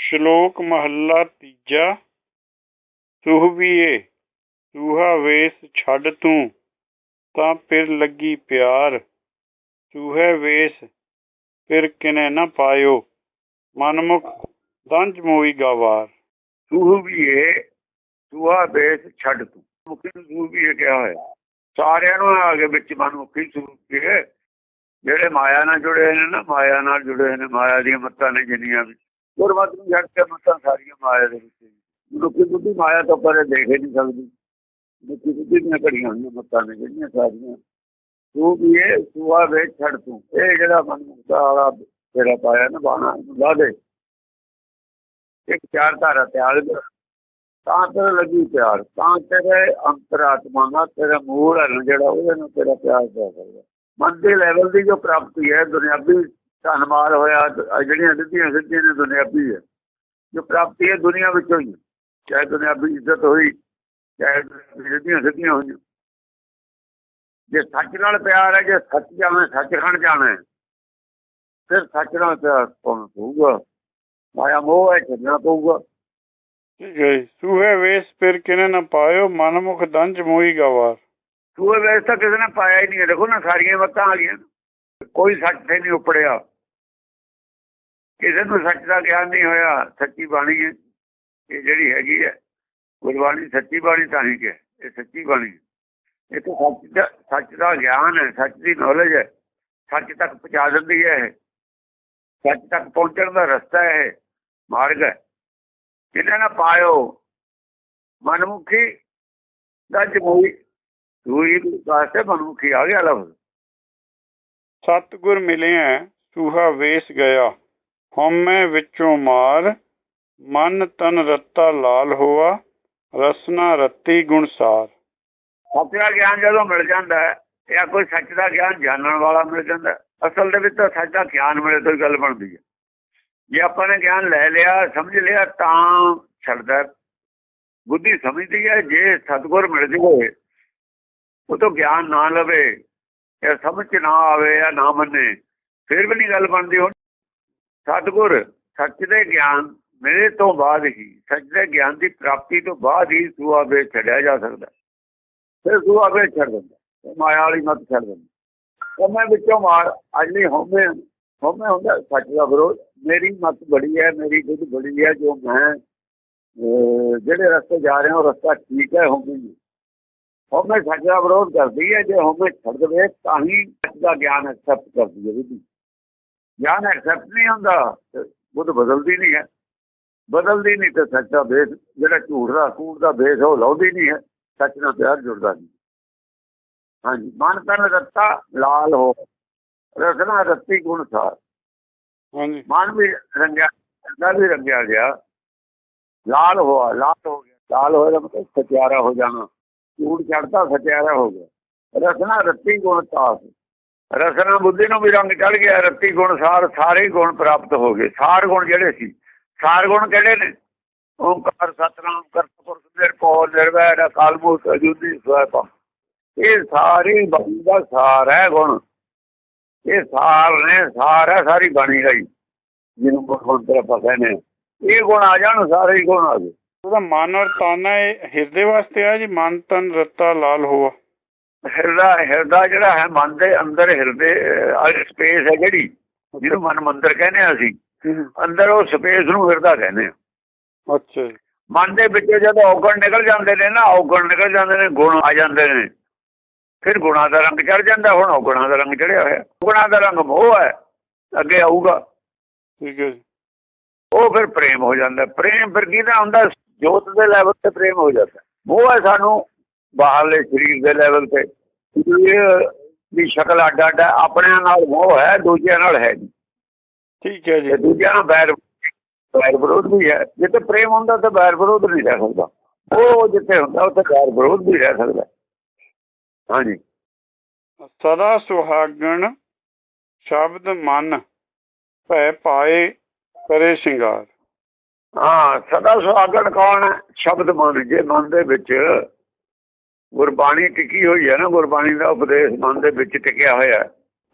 ਸ਼ਲੋਕ ਮਹੱਲਾ ਤੀਜਾ। ਸੁਹਬੀਏ ਸੂਹਾ ਵੇਸ ਛੱਡ ਤੂੰ, ਤਾਂ ਫਿਰ ਲੱਗੀ ਪਿਆਰ। ਸੂਹੇ ਵੇਸ, ਫਿਰ ਕਿਨੇ ਨਾ ਪਾਇਓ, ਮਨਮੁਖ ਦੰਜ ਮੋਈ ਗਾਵਾਰ। ਤੂੰ ਵੀ ਏ ਛੱਡ ਤੂੰ। ਮੁਖੀ ਨੂੰ ਤੂੰ ਕਿਹਾ ਹੋਇਆ। ਸਾਰਿਆਂ ਨੂੰ ਆ ਕੇ ਵਿੱਚ ਮਨ ਮੁਖੀ ਤੂੰ ਵੀ ਜਿਹੜੇ ਮਾਇਆ ਨਾਲ ਜੁੜੇ ਨੇ ਨਾ, ਮਾਇਆ ਨਾਲ ਜੁੜੇ ਨੇ, ਮਾਇਆ ਦੀਆਂ ਮੱਤਾਂ ਨੇ ਜਿੰਨੀਆਂ ਵੀ। ਗੁਰਮਤਿ ਨੂੰ ਛੱਡ ਕੇ ਮੱਤਾਂ ਸਾਰੀਆਂ ਮਾਇਆ ਦੇ ਵਿੱਚ ਨੇ। ਬੁੱਧੀ ਮਾਇਆ ਤੋਂ ਪਰੇ ਦੇਖ ਨਹੀਂ ਸਕਦੀ। ਮੁਖੀ ਬੁੱਧੀ ਦੀਆਂ ਘੜੀਆਂ ਹੋਈਆਂ ਮੱਤਾਂ ਨੇ ਜਿਹੜੀਆਂ ਸਾਰੀਆਂ। ਤੂੰ ਵੀ ਏ ਤੂਆ ਵੇਸ ਛੱਡ ਤੂੰ। ਇਹ ਜਿਹੜਾ ਮਨ ਵਾਲਾ ਤੇਰਾ ਪਾਇਆ ਨਾ ਬਾਣਾ ਲਾ ਦੇ। ਇੱਕ ਚਾਰ ਧਾਰਾ ਤਿਆਗ ਤਾਂ ਤੇਰੇ ਲੱਗੀ ਪਿਆਰ। ਤਾਂ ਤੇਰੇ ਅੰਤਰਾਤਮਾ ਨਾਲ ਤੇਰਾ ਮੂਲ ਹੈ ਜਿਹੜਾ, ਉਹਦੇ ਨਾਲ ਤੇਰਾ ਪਿਆਰ ਪੈ ਸਕਦਾ। ਮਨ ਦੇ ਲੈਵਲ ਦੀ ਜੋ ਪ੍ਰਾਪਤੀ ਹੈ, ਦੁਨਿਆਵੀ ਧਨਮਾਲ ਹੋਇਆ ਆਹ ਜਿਹੜੀਆਂ ਸਿੱਧੀਆਂ ਸਿੱਧੀਆਂ ਨੇ ਦੁਨਿਆਵੀ ਹੈ। ਜੋ ਪ੍ਰਾਪਤੀ ਹੈ ਦੁਨੀਆ ਵਿੱਚੋਂ ਹੀ। ਚਾਹੇ ਦੁਨਿਆਵੀ ਇੱਜ਼ਤ ਹੋਈ ਚਾਹੇ ਦੁਨਿਆਵੀ ਸਿੱਧੀਆਂ ਹੋਈਆਂ। ਜੇ ਸੱਚ ਨਾਲ ਪਿਆਰ ਹੈ ਜੇ ਸੱਚ ਜਾਣਾ ਸੱਚਖੰਡ ਜਾਣਾ ਹੈ। ਫਿਰ ਸੱਚ ਨਾਲ ਪਿਆਰ ਪਾਉਣਾ ਪਊਗਾ ਮਾਇਆ ਮੋਹ ਹੈ ਛੱਡਣਾ ਪਊਗਾ। ਠੀਕ ਹੈ ਜੀ। ਸੂਹੇ ਵੇਸ ਫਿਰ ਕਿਨੇ ਨਾ ਪਾਇਓ? ਮਨਮੁਖ ਦੰਜ ਮੋਈ ਗਾਵਾਰ। ਸੂਏ ਵੇਸ ਤਾਂ ਕਿਸੇ ਨੇ ਪਾਇਆ ਹੀ ਨਹੀਂ। ਦੇਖੋ ਨਾ ਸਾਰੀਆਂ ਮੱਤਾਂ ਆ ਗਈਆਂ ਕੋਈ ਸੱਚ ਤੇ ਨਹੀਂ ਉਪੜਿਆ। ਕਿਸੇ ਨੂੰ ਸੱਚ ਦਾ ਗਿਆਨ ਨਹੀਂ ਹੋਇਆ, ਸੱਚੀ ਬਾਣੀ ਹੈ। ਇਹ ਜਿਹੜੀ ਹੈਗੀ ਹੈ, ਗੁਰਬਾਣੀ ਸੱਚੀ ਬਾਣੀ ਤਾਂ ਹੀ ਕਿ ਇਹ ਸੱਚੀ ਬਾਣੀ ਇਹ ਤਾਂ ਸੱਚ ਦਾ ਸੱਚ ਦਾ ਗਿਆਨ ਹੈ, ਸੱਚ ਦੀ ਨੌਲੇਜ ਹੈ। ਸੱਚ ਤੱਕ ਪਹੁੰਚਾ ਦਿੰਦੀ ਹੈ ਇਹ। ਸੱਚ ਤੱਕ ਪਹੁੰਚਣ ਦਾ ਰਸਤਾ ਹੈ ਮਾਰਗ ਹੈ। ਜਿਹਨਾਂ ਨਾ ਪਾਇਓ, ਮਨਮੁਖੀ ਦਾ ਜਮੂਈ ਦੂਈ ਵਾਸਤੇ ਮਨੁੱਖੀ ਆ ਗਿਆ ਲਫ਼ਜ਼। ਸਤਿਗੁਰ ਮਿਲਿਆ, ਸੂਹਾ ਵੇਸ ਗਿਆ। ਹਉਮੈ ਵਿੱਚੋਂ ਮਾਰ, ਮਨ ਤਨ ਰੱਤਾ ਲਾਲ ਹੋਆ, ਰਸਨਾ ਰੱਤੀ ਗੁਣਸਾਰ ਸੱਚ ਗਿਆਨ ਜਦੋਂ ਮਿਲ ਜਾਂਦਾ ਹੈ, ਜਾਂ ਕੋਈ ਸੱਚ ਦਾ ਗਿਆਨ ਜਾਣਨ ਵਾਲਾ ਮਿਲ ਜਾਂਦਾ ਅਸਲ ਦੇ ਵਿੱਚ ਤਾਂ ਸੱਚ ਦਾ ਗਿਆਨ ਮਿਲੇ ਤੋਂ ਗੱਲ ਬਣਦੀ ਹੈ। ਜੇ ਆਪਾਂ ਨੇ ਗਿਆਨ ਲੈ ਲਿਆ, ਸਮਝ ਲਿਆ, ਤਾਂ ਛੱਡਦਾ ਬੁੱਧੀ ਸਮਝਦੀ ਹੈ, ਜੇ ਸਤਗੁਰ ਮਿਲ ਜਾਵੇ ਉਹ ਤੋਂ ਗਿਆਨ ਨਾ ਲਵੇ, ਜਾਂ ਸਮਝ ਚ ਨਾ ਆਵੇ ਜਾਂ ਨਾ ਮੰਨੇ, ਫਿਰ ਵੀ ਨਹੀਂ ਗੱਲ ਬਣਦੀ, ਹੁਣ ਸਤਗੁਰ, ਸੱਚ ਦੇ ਗਿਆਨ ਮੇਰੇ ਤੋਂ ਬਾਅਦ ਹੀ, ਸੱਚ ਦੇ ਗਿਆਨ ਦੀ ਪ੍ਰਾਪਤੀ ਤੋਂ ਬਾਅਦ ਹੀ ਸੂਆ ਵੇ ਛੱਡਿਆ ਜਾ ਸਕਦਾ। ਫਿਰ ਸੂਆ ਵੇ ਛੱਡ ਦਿੰਦਾ। ਮਾਇਆ ਵਾਲੀ ਮਤ ਛੱਡ ਦਿੰਦਾ। ਉਹ ਮੈਂ ਵਿੱਚੋਂ ਮਾਰ ਅਜਲੀ ਹਉਮੈ ਹਉਮੈ ਹੁੰਦਾ ਸੱਚ ਦਾ ਵਿਰੋਧ। ਮੇਰੀ ਮਤ ਬੜੀ ਹੈ, ਮੇਰੀ ਬੁੱਧ ਬੜੀ ਹੈ, ਜੋ ਮੈਂ ਜਿਹੜੇ ਰਸਤੇ ਜਾ ਰਿਹਾ ਉਹ ਰਸਤਾ ਠੀਕ ਹੈ, ਹਉਮੈ ਨਹੀਂ। ਸੱਚ ਦਾ ਵਿਰੋਧ ਕਰਦੀ ਹੈ, ਜੇ ਹਉਮੈ ਛੱਡ ਦੇਵੇ ਤਾਂ ਹੀ ਸੱਚ ਦਾ ਗਿਆਨ ਐਕਸੈਪਟ ਕਰਦੀ ਹੈ ਬੁੱਧੀ। ਗਿਆਨ ਐਕਸੈਪਟ ਨਹੀਂ ਹੁੰਦਾ ਬੁੱਧ ਬਦਲਦੀ ਨਹੀਂ ਹੈ। ਬਦਲਦੀ ਨਹੀਂ ਤੇ ਸੱਚ ਦਾ ਬੇਸ ਜਿਹੜਾ ਝੂਠ ਦਾ ਕੂੜ ਦਾ ਬੇਸ ਉਹ ਲਾਉਂਦੀ ਨਹੀਂ ਹੈ। ਸੱਚ ਨਾਲ ਪਿਆਰ ਜੁੜਦਾ ਨਹੀਂ। ਹਾਂਜੀ ਮਨ ਤਨ ਰੱਤਾ ਲਾਲ ਹੋ ਰਸਨਾ ਰੱਤੀ ਗੁਣ ਸਾਰ। ਹਾਂਜੀ। ਮਨ ਵੀ ਰੰਗਿਆ ਰੰਗਾ ਵੀ ਰੰਗਿਆ ਗਿਆ। ਲਾਲ ਹੋਆ ਲਾਲ ਹੋ ਗਿਆ। ਲਾਲ ਹੋਇਆ ਦਾ ਮਤਲਬ ਸਚਿਆਰਾ ਹੋ ਜਾਣਾ। ਝੂਠ ਛੱਡਦਾ ਸਚਿਆਰਾ ਹੋ ਗਿਆ। ਰਸਨਾ ਰੱਤੀ ਗੁਣ ਤਾਸ ਰਸਨਾ ਬੁੱਧੀ ਨੂੰ ਵੀ ਰੰਗ ਚੜ ਗਿਆ, ਰੱਤੀ ਗੁਣ ਸਾਰ, ਸਾਰੇ ਗੁਣ ਪ੍ਰਾਪਤ ਹੋ ਗਏ। ਸਾਰ ਗੁਣ ਜਿਹੜੇ ਸੀ, ਸਾਰ ਗੁਣ ਕਿਹੜੇ ਨੇ? ਓੰਕਾਰ, ਸਤਨਾਮ ਕਰਤਪੁਰਖ ਨਿਰਭਉ, ਨਿਰਵੈਰ ਅਕਾਲ ਮੂਰਤ ਅਜੂਨੀ ਸਵੈਪਾ ਇਹ ਸਾਰੀ ਬਾਣੀ ਦਾ ਸਾਰ ਹੈ ਗੁਣ। ਇਹ ਸਾਰ ਨੇ, ਸਾਰ ਹੈ, ਸਾਰੀ ਬਾਣੀ ਦਾ ਹੀ। ਜਿਹਨੂੰ ਮੁਖਮੰਤਰ ਪਤਾ ਨੇ ਇਹ ਗੁਣ ਆ ਜਾਣ, ਸਾਰੇ ਗੁਣ ਆ ਗਏ। ਉਹਦਾ ਮਨ ਔਰ ਤਨ ਹੈ ਹਿਰਦੇ ਵਾਸਤੇ ਆ ਜੀ? ਮਨ, ਤਨ, ਰੱਤਾ, ਲਾਲ ਹੋਆ। ਹਿਰਦਾ ਹਿਰਦਾ ਜਿਹੜਾ ਹੈ ਮਨ ਦੇ ਅੰਦਰ ਹਿਰਦੇ ਸਪੇਸ ਹੈ ਜਿਹੜੀ ਜਿਹਨੂੰ ਮਨ ਮੰਦਰ ਕਹਿੰਦੇ ਆ ਅਸੀਂ। ਅੰਦਰ ਉਹ ਸਪੇਸ ਨੂੰ ਹਿਰਦਾ ਕਹਿੰਦੇ ਆ ਅੱਛਾ ਮਨ ਦੇ ਵਿੱਚ ਜਦੋਂ ਔਗਣ ਨਿਕਲ ਜਾਂਦੇ ਨੇ ਨਾ ਔਗਣ ਨਿਕਲ ਜਾਂਦੇ ਨੇ ਗੁਣ ਆ ਜਾਂਦੇ ਨੇ। ਫਿਰ ਗੁਣਾਂ ਦਾ ਰੰਗ ਚੜ ਜਾਂਦਾ ਹੁਣ ਔਗਣਾਂ ਦਾ ਰੰਗ ਚੜਿਆ ਹੋਇਆ। ਗੁਣਾਂ ਦਾ ਰੰਗ ਮੋਹ ਹੈ ਅੱਗੇ ਆਊਗਾ। ਠੀਕ ਹੈ ਉਹ ਫਿਰ ਪ੍ਰੇਮ ਹੋ ਜਾਂਦਾ। ਪ੍ਰੇਮ ਫਿਰ ਕਿਹਦਾ ਹੁੰਦਾ? ਜੋਤ ਦੇ ਲੈਵਲ ਤੇ ਪ੍ਰੇਮ ਹੋ ਜਾਂਦਾ। ਮੋਹ ਹੈ ਸਾਨੂੰ ਬਾਹਰਲੇ ਸਰੀਰ ਦੇ ਲੈਵਲ ਤੇ। ਇਹ ਦੀ ਸ਼ਕਲ ਅੱਡ ਅੱਡ ਹੈ। ਆਪਣਿਆਂ ਨਾਲ ਮੋਹ ਹੈ ਦੂਜਿਆਂ ਨਾਲ ਹੈ ਨਹੀਂ। ਠੀਕ ਹੈ ਜੀ। ਦੂਜਿਆਂ ਨਾਲ ਬੈਰ ਬੈਰ ਵਿਰੋਧ ਵੀ ਹੈ। ਜਿੱਥੇ ਪ੍ਰੇਮ ਹੁੰਦਾ ਤਾਂ ਬੈਰ ਵਿਰੋਧ ਨਹੀਂ ਰਹਿ ਸਕਦਾ। ਉਹ ਜਿੱਥੇ ਹੁੰਦਾ ਉੱਥੇ ਬੈਰ ਵਿਰੋਧ ਵੀ ਰਹਿ ਸਕਦਾ। ਹਾਂਜੀ। ਸਦਾ ਸੁਹਾਗਣ ਸ਼ਬਦ ਮਨ ਭੈ ਪਾਏ ਕਰੇ ਸ਼ਿੰਗਾਰ। ਹਾਂ ਸਦਾ ਸੁਹਾਗਣ ਕੌਣ ਹੈ? ਸ਼ਬਦ ਮਨ। ਜੇ ਮਨ ਦੇ ਵਿੱਚ ਗੁਰਬਾਣੀ ਟਿਕੀ ਹੋਈ ਹੈ ਨਾ ਗੁਰਬਾਣੀ ਦਾ ਉਪਦੇਸ਼ ਮਨ ਦੇ ਵਿੱਚ ਟਿਕਿਆ ਹੋਇਆ ਹੈ,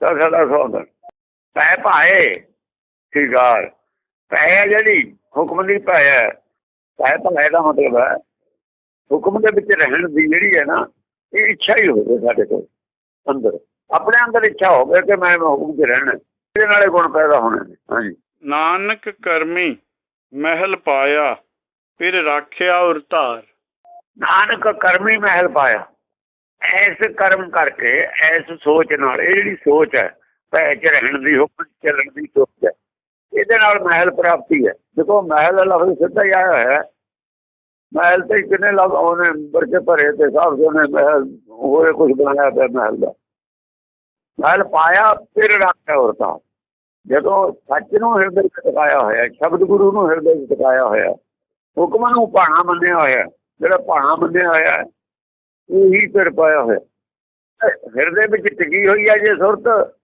ਤਾਂ ਸਦਾ ਸੁਹਾਗਣ ਪੈ ਭਾਏ ਸਿਗਾਰ ਪੈ ਜਿਹੜੀ ਹੁਕਮ ਦੀ ਪਾਇਆ ਪਾਇਆ ਭਲਾ ਦਾ ਮਤਲਬ ਹੈ ਹੁਕਮ ਦੇ ਵਿੱਚ ਰਹਿਣ ਦੀ ਜਿਹੜੀ ਹੈ ਨਾ ਇਹ ਇੱਛਾ ਹੀ ਹੋਵੇ ਸਾਡੇ ਕੋਲ ਅੰਦਰ। ਆਪਣੇ ਅੰਦਰ ਇੱਛਾ ਹੋਵੇ ਕਿ ਮੈਂ ਹੁਕਮ 'ਚ ਰਹਿਣਾ ਇਹਦੇ ਨਾਲੇ ਗੁਣ ਪੈਦਾ ਹੋਣੇ ਹਾਂਜੀ। ਨਾਨਕ ਕਰਮੀ ਮਹਿਲ ਪਾਇਆ ਫਿਰ ਰਾਖਿਆ ਉਰ ਨਾਨਕ ਕਰਮੀ ਮਹਿਲ ਪਾਇਆ। ਐਸ ਕਰਮ ਕਰਕੇ, ਐਸ ਸੋਚ ਨਾਲ, ਇਹ ਜਿਹੜੀ ਸੋਚ ਹੈ, ਭੈ ਚ ਰਹਿਣ ਦੀ ਹੁਕਮ ਚੱਲਣ ਦੀ ਸੋਚ ਹੈ, ਇਹਦੇ ਨਾਲ ਮਹਿਲ ਪ੍ਰਾਪਤੀ ਹੈ। ਦੇਖੋ, ਮਹਿਲ ਲਫ਼ਜ਼ ਸਿੱਧਾ ਹੀ ਆਇਆ ਹੋਇਆ ਮਹਿਲ ਤੇ ਕਿੰਨੇ ਲਫ਼ਜ਼ ਉਹਨੇ ਵਰਕੇ ਭਰੇ ਤੇ ਸਭ ਉਹਨੇ ਮਹਿਲ ਹੋਏ ਕੁਝ ਬਣਾਇਆ ਪਿਆ ਮਹਿਲ ਦਾ। ਮਹਿਲ ਪਾਇਆ, ਫਿਰ ਰੱਖਿਆ ਵਰਤਾ ਜਦੋਂ ਸੱਚ ਨੂੰ ਹਿਰਦੇ ਵਿੱਚ ਟਿਕਾਇਆ ਹੋਇਆ, ਸ਼ਬਦ ਗੁਰੂ ਨੂੰ ਹਿਰਦੇ ਵਿੱਚ ਟਿਕਾਇਆ ਹੋਇਆ, ਹੁਕਮਾਂ ਨੂੰ ਭਾਣਾ ਮੰਨਿਆ ਹੋਇਆ ਜਿਹੜਾ ਭਾਣਾ ਮੰਨਿਆ ਹੋਇਆ ਉਹੀ ਫਿਰ ਪਾਇਆ ਹੋਇਆ। ਹਿਰਦੇ ਵਿੱਚ ਟਿਕੀ ਹੋਈ ਹੈ ਜੇ ਸੁਰਤ,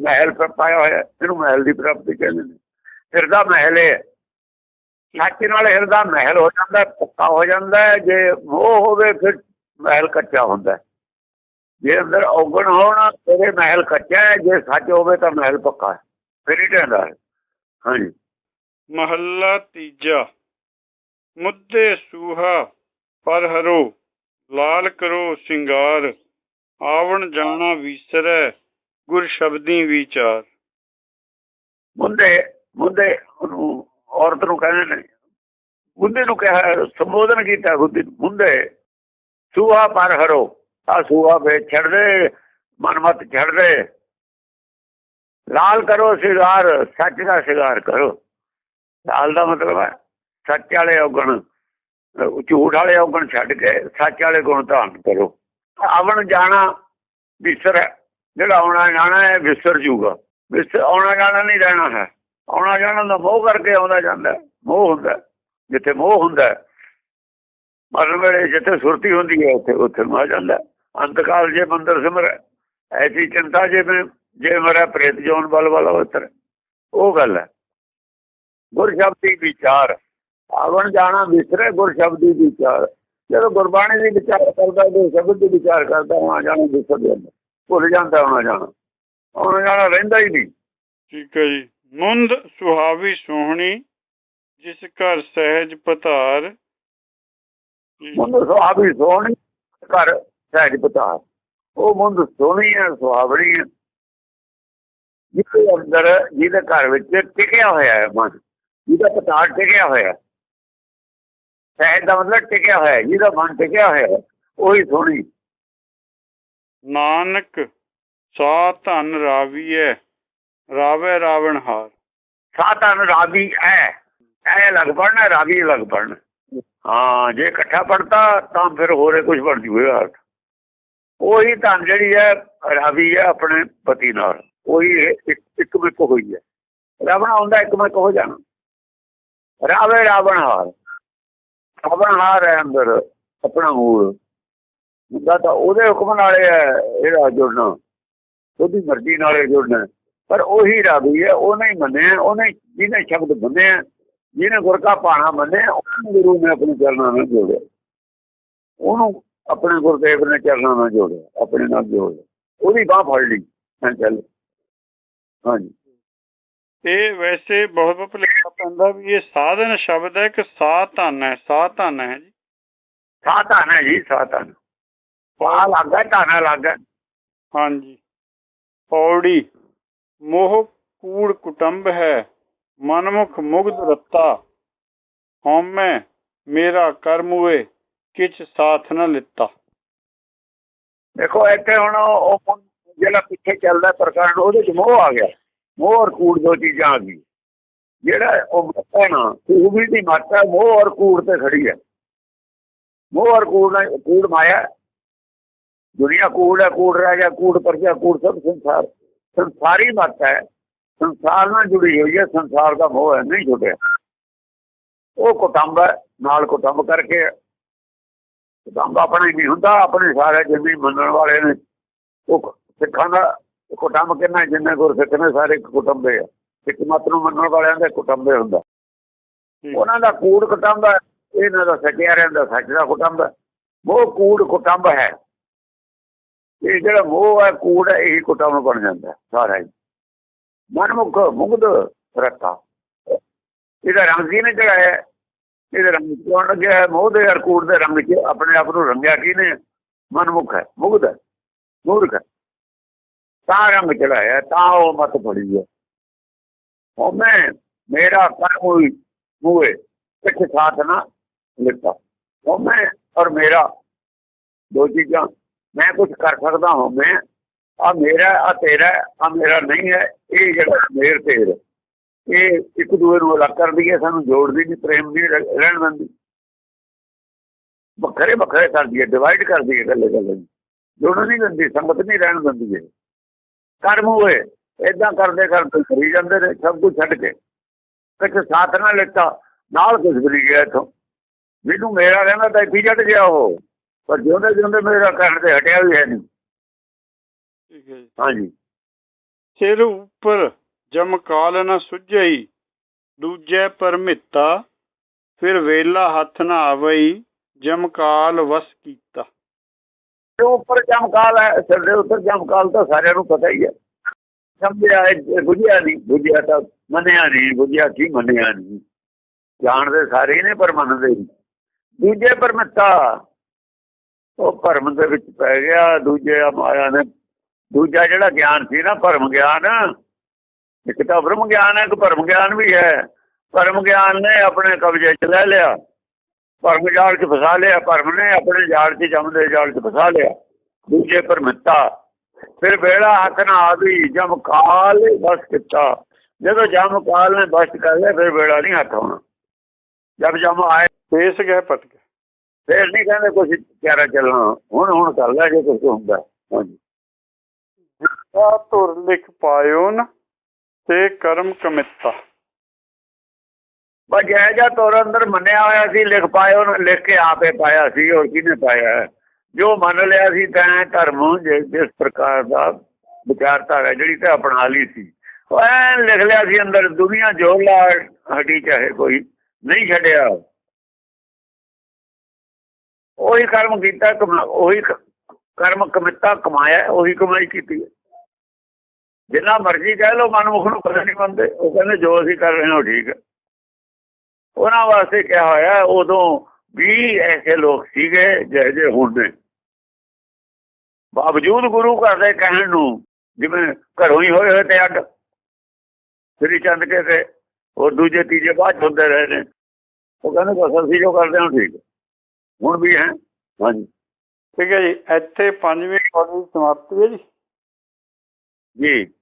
ਮਹਿਲ ਪਰ ਪਾਇਆ ਹੋਇਆ ਇਹਨੂੰ ਮਹਿਲ ਦੀ ਪ੍ਰਾਪਤੀ ਕਹਿੰਦੇ ਨੇ। ਹਿਰਦਾ ਮਹਿਲ ਹੈ। ਸੱਚ ਨਾਲ ਹਿਰਦਾ ਮਹਿਲ ਹੋ ਜਾਂਦਾ, ਪੱਕਾ ਹੋ ਜਾਂਦਾ ਜੇ ਮੋਹ ਹੋਵੇ ਫਿਰ ਮਹਿਲ ਕੱਚਾ ਹੁੰਦਾ ਜੇ ਅੰਦਰ ਔਗਣ ਹੋਣ ਤੇਰੇ ਮਹਿਲ ਕੱਚਾ ਹੈ। ਜੇ ਸੱਚ ਹੋਵੇ ਤਾਂ ਮਹਿਲ ਪੱਕਾ ਹੈ। ਫਿਰ ਹੀ ਰਹਿੰਦਾ ਹੈ। ਹਾਂਜੀ। ਮਹੱਲਾ ਤੀਜਾ। ਮੁੱਦੇ ਸੂਹਾ। ਪਰ ਹਰੋ, ਲਾਲ ਕਰੋ ਸਿੰਗਾਰ, ਆਵਣ ਜਾਣਾ ਵਿਸਰੈ, ਗੁਰ ਸ਼ਬਦੀ ਵਿਚਾਰ। ਮੁੰਡੇ ਮੁੰਡੇ, ਉਹਨੂੰ ਔਰਤ ਨੂੰ ਕਹਿੰਦੇ ਨੇ ਮੁੰਡੇ ਨੂੰ ਕਿਹਾ, ਸੰਬੋਧਨ ਕੀਤਾ ਬੁੱਧੀ ਮੁੰਡੇ ਸੂਹਾ ਪਰ ਹਰੋ ਆ ਸੂਹਾ ਵੇ ਛੱਡ ਦੇ ਮਨਮਤ ਛੱਡ ਦੇ। ਲਾਲ ਕਰੋ ਸ਼ਿੰਗਾਰ, ਸੱਚ ਦਾ ਸ਼ਿੰਗਾਰ ਕਰੋ। ਲਾਲ ਦਾ ਮਤਲਬ ਹੈ, ਸੱਚ ਵਾਲੇ ਔਗਣ। ਝੂਠ ਵਾਲੇ ਔਗਣ ਛੱਡ ਕੇ ਸੱਚ ਵਾਲੇ ਗੁਣ ਧਾਰਨ ਕਰੋ। ਆਵਣ ਜਾਣਾ ਵਿਸਰ ਜਿਹੜਾ ਆਉਣਾ ਜਾਣਾ ਹੈ, ਵਿਸਰ ਜੂਗਾ। ਵਿਸਰ ਆਉਣਾ ਜਾਣਾ ਨਹੀਂ ਰਹਿਣਾ ਹੈ। ਆਉਣਾ ਜਾਣਾ ਦਾ ਮੋਹ ਕਰਕੇ ਆਉਂਦਾ ਜਾਂਦਾ ਮੋਹ ਹੁੰਦਾ ਹੈ। ਜਿੱਥੇ ਮੋਹ ਹੁੰਦਾ ਮਰਨ ਵੇਲੇ ਜਿੱਥੇ ਸੁਰਤੀ ਹੁੰਦੀ ਹੈ, ਉੱਥੇ ਉੱਥੇ ਮਾ ਜਾਂਦਾ ਅੰਤਕਾਲ ਜੇ ਮੰਦਰ ਸਿਮਰੈ ਐਸੀ ਚਿੰਤਾ ਜੇ ਮੈਂ, ਜੇ ਮਰਾ ਪ੍ਰੇਤ ਜੋਨ ਬਲ ਵਾਲਾ ਉਤਰ ਉਹ ਗੱਲ ਹੈ। ਗੁਰ ਸ਼ਬਦੀ ਵਿਚਾਰ ਆਵਣ ਜਾਣਾ ਵਿਸਰੇ ਗੁਰ ਸ਼ਬਦੀ ਵਿਚਾਰ। ਜਦੋਂ ਗੁਰਬਾਣੀ ਦੀ ਵਿਚਾਰ ਕਰਦਾ ਤੇ ਸ਼ਬਦ ਦੀ ਵਿਚਾਰ ਕਰਦਾ ਹੋਣਾ ਜਾਣਾ ਵਿਸਰ ਜਾਂਦਾ। ਭੁੱਲ ਜਾਂਦਾ ਹੋਣਾ ਜਾਣਾ। ਆਉਣਾ ਜਾਣਾ ਰਹਿੰਦਾ ਹੀ ਨਹੀਂ। ਠੀਕ ਹੈ ਜੀ। ਮੁੰਦ ਸੁਹਾਵੀ ਸੋਹਣੀ ਜਿਸ ਘਰ ਸਹਿਜ ਪਧਾਰ ਮੁੰਡ ਸੁਹਾਵੀ ਸੋਹਣੀ ਘਰ ਸਹਿਜ ਪਤਾ ਉਹ ਮੁੰਡ ਸੋਹਣੀ ਹੈ ਸੁਹਾਵਣੀ ਹੈ। ਜਿਹਦੇ ਅੰਦਰ ਜਿਹਦੇ ਘਰ ਵਿੱਚ ਟਿਕਿਆ ਹੋਇਆ ਹੈ ਮਨ ਜਿਹਦਾ ਪਤਾ ਟਿਕਿਆ ਹੋਇਆ ਹੈ। ਸਹਿਜ ਦਾ ਮਤਲਬ ਟਿਕਿਆ ਹੋਇਆ ਜਿਹਦਾ ਮਨ ਟਿਕਿਆ ਹੋਇਆ ਉਹੀ ਸੋਹਣੀ ਨਾਨਕ ਸਾ ਧਨ ਰਾਵੀਐ ਰਾਵੈ ਰਾਵਣ ਹਾਰ। ਸਾਤਨ ਰਾਵੀ ਐ ਐ ਲੱਗ ਪੜਨਾ ਰਾਵੀ ਲੱਗ ਪੜਨਾ ਹਾਂ ਜੇ ਇਕੱਠਾ ਪੜਤਾ ਤਾਂ ਫਿਰ ਹੋਰੇ ਕੁਝ ਬਣਦੀ ਹੋਏਗਾ ਉਹੀ ਧਨ ਜਿਹੜੀ ਹੈ ਰਾਵੀ ਹੈ ਆਪਣੇ ਪਤੀ ਨਾਲ। ਉਹੀ ਇੱਕ ਇੱਕ ਮਿਕ ਹੋਈ ਹੈ ਰਾਵਣ ਆਉਂਦਾ ਇੱਕ ਮਿਕ ਹੋ ਜਾਣਾ। ਰਾਵੇ ਰਾਵਣ ਹਾਰ। ਰਾਵਣ ਹਾਰ ਹੈ ਅੰਦਰ ਆਪਣਾ ਮੂਲ ਹੁੰਦਾ ਤਾਂ ਉਹਦੇ ਹੁਕਮ ਨਾਲੇ ਹੈ, ਇਹਦਾ ਜੁੜਨਾ। ਉਹਦੀ ਮਰਜ਼ੀ ਨਾਲੇ ਜੁੜਨਾ। ਪਰ ਉਹੀ ਰਾਵੀ ਹੈ ਉਹਨੇ ਹੀ ਮੰਨਿਆ ਉਹਨੇ ਜਿਹਨੇ ਸ਼ਬਦ ਮੰਨਿਆ ਜਿਹਨੇ ਗੁਰ ਕਾ ਪਾਣਾ ਮੰਨਿਆ ਉਹਨੂੰ ਗੁਰੂ ਨੇ ਆਪਣੇ ਚਰਨਾਂ ਨਾਲ ਜੋੜਿਆ। ਉਹਨੂੰ ਆਪਣੇ ਗੁਰਦੇਵ ਨੇ ਚਰਨਾਂ ਨਾਲ ਜੋੜਿਆ, ਆਪਣੇ ਨਾਲ ਜੋੜਿਆ। ਉਹਦੀ ਬਾਹ ਫੜ ਲਈ ਚੱਲ। ਹਾਂਜੀ। ਇਹ ਵੈਸੇ ਬਹੁਤ ਭੁਲੇਖਾ ਪੈਂਦਾ ਵੀ ਇਹ ਸਾਧਨ ਸ਼ਬਦ ਹੈ ਕਿ ਸਾ ਧਨ ਹੈ ਸਾ ਧਨ ਹੈ ਜੀ। ਸਾਧਨ ਹੈ ਜੀ ਸਾਧਨ। ਪਾ ਲੱਗਾ ਧਾਨਾ ਲੱਗਾ ਹਾਂਜੀ। ਪੌੜੀ ਮੋਹ ਕੂੜ ਕੁਟੰਬ ਹੈ ਮਨਮੁਖ ਮੁਗਧ ਰੱਤਾ। ਹਉਮੈ ਮੇਰਾ ਕਰਮ ਹੋਏ ਕਿਛ ਸਾਥ ਨ ਲਿੱਤਾ। ਦੇਖੋ ਇੱਥੇ ਹੁਣ ਉਹ ਜਿਹੜਾ ਪਿੱਛੇ ਚੱਲਦਾ ਪ੍ਰਕਰਣ ਉਹਦੇ ਚ ਮੋਹ ਆ ਗਿਆ। ਮੋਹ ਔਰ ਕੂੜ ਦੋ ਚੀਜ਼ਾਂ ਆ ਗਈ ਜਿਹੜਾ ਉਹ ਮੱਤਾ ਨਾ ਦੀ ਮਾਤਾ ਮੋਹ ਔਰ ਕੂੜ ਤੇ ਖੜੀ ਹੈ। ਮੋਹ ਔਰ ਕੂੜ ਨਾਲ ਕੂੜ ਮਾਇਆ ਦੁਨੀਆ ਕੂੜ ਹੈ, ਕੂੜ ਰਾਜਾ ਕੂੜ ਪਰਜਾ, ਕੂੜ ਸਭ ਸੰਸਾਰ, ਸੰਸਾਰੀ ਮਾਤਾ ਹੈ। ਸੰਸਾਰ ਨਾਲ ਜੁੜੀ ਹੋਈ ਹੈ, ਸੰਸਾਰ ਦਾ ਮੋਹ ਹੈ, ਨਹੀਂ ਛੁੱਟਿਆ। ਉਹ ਕੁਟੰਬ ਹੈ, ਨਾਲ ਕੁਟੰਬ ਕਰਕੇ ਕੁਟੰਬ ਆਪਣਾ ਹੀ ਨਹੀਂ ਹੁੰਦਾ, ਆਪਣੇ ਸਾਰੇ ਜਿੰਨੇ ਮੰਨਣ ਵਾਲੇ ਨੇ, ਉਹ ਸਿੱਖਾਂ ਦਾ ਕੁਟੰਬ ਕਿੰਨਾ ਜਿੰਨੇ ਗੁਰ ਸਿੱਖ ਨੇ ਸਾਰੇ ਇੱਕ ਕੁਟੰਬੇ ਆ। ਇੱਕ ਮਤ ਨੂੰ ਮੰਨਣ ਵਾਲਿਆਂ ਦਾ ਕੁਟੰਬੇ ਹੁੰਦਾ। ਉਹਨਾਂ ਦਾ ਕੂੜ ਕੁਟੰਬ ਹੈ ਇਹਨਾਂ ਦਾ ਸੱਚਿਆਰਿਆਂ ਦਾ ਸੱਚ ਦਾ ਕੁਟੰਬ ਹੈ। ਉਹ ਕੂੜ ਕੁਟੰਬ ਹੈ। ਇਹ ਜਿਹੜਾ ਮੋਹ ਹੈ ਕੂੜ ਹੈ ਇਹੀ ਕੁਟੰਬ ਬਣ ਜਾਂਦਾ ਸਾਰਾ ਹੀ। ਮਨਮੁਖ ਮੁਗਧ ਰੱਤਾ ਇਹਦਾ ਰੰਗ ਕਿਹਨੇ ਚੜਾਇਆ? ਹੈ? ਇਹਦੇ ਰੰਗ ਕੌਣ ਲੱਗਿਆ? ਮੋਹ ਦੇ ਅਰਕੂਟ ਦੇ ਰੰਗ 'ਚ ਆਪਣੇ ਆਪ ਨੂੰ ਰੰਗਿਆ ਕਿਹਨੇ? ਮਨਮੁਖ ਹੈ ਮੁਗਧ ਹੈ ਮੂਰਖ ਹੈ। ਤਾਂ ਰੰਗ ਚੜਾਇਆ, ਤਾਂ ਉਹ ਮਤ ਪੜੀ ਹੈ ਉਹ ਮੈਂ, ਮੇਰਾ ਕਰਮ ਹੋਈ ਮੂਏ ਸਾਥ ਨਾ ਲਿਖਤਾ ਉਹ ਮੈਂ ਔਰ ਮੇਰਾ ਦੋ ਚੀਜ਼ਾਂ, ਮੈਂ ਕੁਝ ਕਰ ਸਕਦਾ ਹਾਂ, ਮੈਂ ਆ ਮੇਰਾ ਆ ਤੇਰਾ ਆ ਮੇਰਾ ਨਹੀਂ ਹੈ, ਇਹ ਜਿਹੜਾ ਮੇਰ ਤੇਰ ਇਹ ਇੱਕ ਦੂਏ ਨੂੰ ਅਲੱਗ ਕਰਦੀ ਹੈ, ਸਾਨੂੰ ਜੋੜਦੀ ਨਹੀਂ, ਪ੍ਰੇਮ ਦੀ ਰਹਿਣ ਦਿੰਦੀ। ਵੱਖਰੇ ਵੱਖਰੇ ਕਰਦੀ ਹੈ ਡਿਵਾਈਡ ਕਰਦੀ ਹੈ ਗੱਲੇ ਗੱਲੇ ਨੂੰ। ਜੋੜਨ ਨਹੀਂ ਦਿੰਦੀ, ਸੰਗਤ ਨਹੀਂ ਰਹਿਣ ਦਿੰਦੀ ਹੈ ਕਰਮ ਹੋਏ ਇਦਾਂ ਕਰਦੇ ਕਰਦੇ ਕਰੀ ਜਾਂਦੇ ਨੇ ਸਭ ਕੁਝ ਛੱਡ ਕੇ। ਕਿਤੇ ਸਾਥ ਨਾ ਲੈਤਾ ਨਾਲ ਕੁਝ ਵੀ ਗਿਆ ਇਥੋਂ। ਮੈਨੂੰ ਮੇਰਾ ਰਹਿੰਦਾ ਤਾਂ ਇੱਥੇ ਜੱਟ ਗਿਆ ਉਹ ਪਰ ਜਿਉਂਦੇ ਜਿਉਂਦੇ ਮੇਰਾ ਕਰਨ ਤੇ ਹਟਿਆ ਵੀ ਹੈ ਨਹੀਂ। ਠੀਕ ਹੈ ਜੀ ਹਾਂਜੀ। ਸਿਰ ਉੱਪਰ ਜਮਕਾਲ ਨ ਸੁਝਈ ਦੂਜੇ ਪਰਮਿੱਤਾ ਫਿਰ ਵੇਲਾ ਹੱਥ ਨਾ ਆਵਈ ਜਮਕਾਲ ਵਸ ਕੀਤਾ। ਤੇ ਉੱਪਰ ਜਮਕਾਲ ਹੈ ਸਿਰ ਉੱਪਰ ਜਮਕਾਲ ਤਾਂ ਸਾਰਿਆਂ ਨੂੰ ਪਤਾ ਹੀ ਹੈ। ਸਮਝਿਆ ਇਹ ਬੁਝਿਆ ਨਹੀਂ ਬੁਝਿਆ ਤਾਂ ਮੰਨਿਆ ਨਹੀਂ ਬੁਝਿਆ ਕੀ ਮੰਨਿਆ ਨਹੀਂ ਜਾਣਦੇ ਸਾਰੇ ਨੇ ਪਰ ਮੰਨਦੇ ਨਹੀਂ ਦੂਜੇ ਪਰਮਿੱਤਾ, ਉਹ ਭਰਮ ਦੇ ਵਿੱਚ ਪੈ ਗਿਆ, ਦੂਜੇ ਮਾਇਆ ਨੇ। ਦੂਜਾ ਜਿਹੜਾ ਗਿਆਨ ਸੀ ਨਾ, ਭਰਮ ਗਿਆਨ। ਇੱਕ ਤਾਂ ਭਰਮ ਗਿਆਨ ਹੈ, ਇੱਕ ਭਰਮ ਗਿਆਨ ਵੀ ਹੈ। ਭਰਮ ਗਿਆਨ ਨੇ ਆਪਣੇ ਕਬਜ਼ੇ 'ਚ ਲੈ ਲਿਆ। ਭਰਮ ਜਾਲ 'ਚ ਫਸਾ ਲਿਆ ਭਰਮ ਨੇ ਆਪਣੇ ਜਾਲ 'ਚ ਜੰਮਦੇ ਜਾਲ 'ਚ ਫਸਾ ਲਿਆ। ਦੂਜੇ ਪਰਮਿੱਤਾ ਫਿਰ ਵੇਲਾ ਹੱਥ ਨਾ ਆਦੀ ਜਮ ਕਾਲ ਬਸ ਕੀਤਾ। ਜਦੋਂ ਜਮ ਕਾਲ ਨੇ ਬਸ ਕਰ ਲਿਆ ਫਿਰ ਵੇਲਾ ਨਹੀਂ ਹੱਥ ਆਉਣਾ। ਜਦ ਜਮ ਆਏ ਫੇਸ ਗਏ ਪਟ ਗਏ ਫਿਰ ਨਹੀਂ ਕਹਿੰਦੇ ਕੁਝ ਕਿਆਰਾ ਚੱਲਣਾ। ਹੁਣ ਹੁਣ ਕਰ ਲੈ ਜੇ ਕੁਝ ਹੁੰਦਾ। ਹਾਂਜੀ। ਜਿਸਾ ਧੁਰ ਲਿਖ ਪਾਇਓ ਨ ਤੇ ਕਰਮ ਕਮਿੱਤਾ। ਬਸ ਜੈ ਜਾ ਅੰਦਰ ਮੰਨਿਆ ਹੋਇਆ ਸੀ, ਲਿਖ ਪਾਇਆ, ਉਹਨੇ ਲਿਖ ਕੇ ਆਪੇ ਪਾਇਆ ਸੀ, ਹੋਰ ਕਿਹਨੇ ਪਾਇਆ? ਜੋ ਮੰਨ ਲਿਆ ਸੀ, ਤੈਂ ਧਰਮ ਜਿਸ ਪ੍ਰਕਾਰ ਦਾ ਵਿਚਾਰਧਾਰਾ ਜਿਹੜੀ ਤੇ ਅਪਣਾ ਲਈ ਸੀ। ਉਹ ਐ ਲਿਖ ਲਿਆ ਸੀ ਅੰਦਰ, ਦੁਨੀਆ ਜੋ ਲਾ ਹਟੀ ਚਾਹੇ ਕੋਈ ਨਹੀਂ ਛੱਡਿਆ। ਉਹੀ ਕਰਮ ਕੀਤਾ ਉਹੀ ਕਰਮ ਕਮਿਤਾ ਕਮਾਇਆ, ਉਹੀ ਕਮਾਈ ਕੀਤੀ। ਜਿੰਨਾ ਮਰਜ਼ੀ ਕਹਿ ਲੋ ਮਨਮੁਖ ਨੂੰ ਕਦੇ ਨਹੀਂ ਮੰਨਦੇ ਉਹ ਕਹਿੰਦੇ ਜੋ ਅਸੀਂ ਕਰ ਰਹੇ ਹਾਂ, ਉਹ ਠੀਕ ਹੈ। ਉਹਨਾਂ ਵਾਸਤੇ ਕਿਹਾ ਹੋਇਆ ਉਦੋਂ ਵੀ ਐਸੇ ਲੋਕ ਸੀਗੇ ਜਿਹੇ ਜਿਹੇ ਹੁਣ ਨੇ। ਬਾਵਜੂਦ ਗੁਰੂ ਘਰ ਦੇ ਕਹਿਣ ਨੂੰ ਜਿਵੇਂ ਘਰੋਂ ਹੀ ਹੋਏ ਹੋਏ ਤੇ ਅੱਡ ਸ੍ਰੀ ਚੰਦ ਕੇ ਤੇ ਹੋਰ ਦੂਜੇ ਤੀਜੇ ਬਾਅਦ ਹੁੰਦੇ ਰਹੇ ਨੇ। ਉਹ ਕਹਿੰਦੇ ਬਸ ਅਸੀਂ ਜੋ ਕਰਦੇ ਹਾਂ ਠੀਕ। ਹੁਣ ਵੀ ਹੈ। ਹਾਂਜੀ। ਠੀਕ ਹੈ ਜੀ ਇੱਥੇ ਪੰਜਵੀਂ ਪੌੜੀ ਸਮਾਪਤੀ ਹੈ ਜੀ। ਜੀ।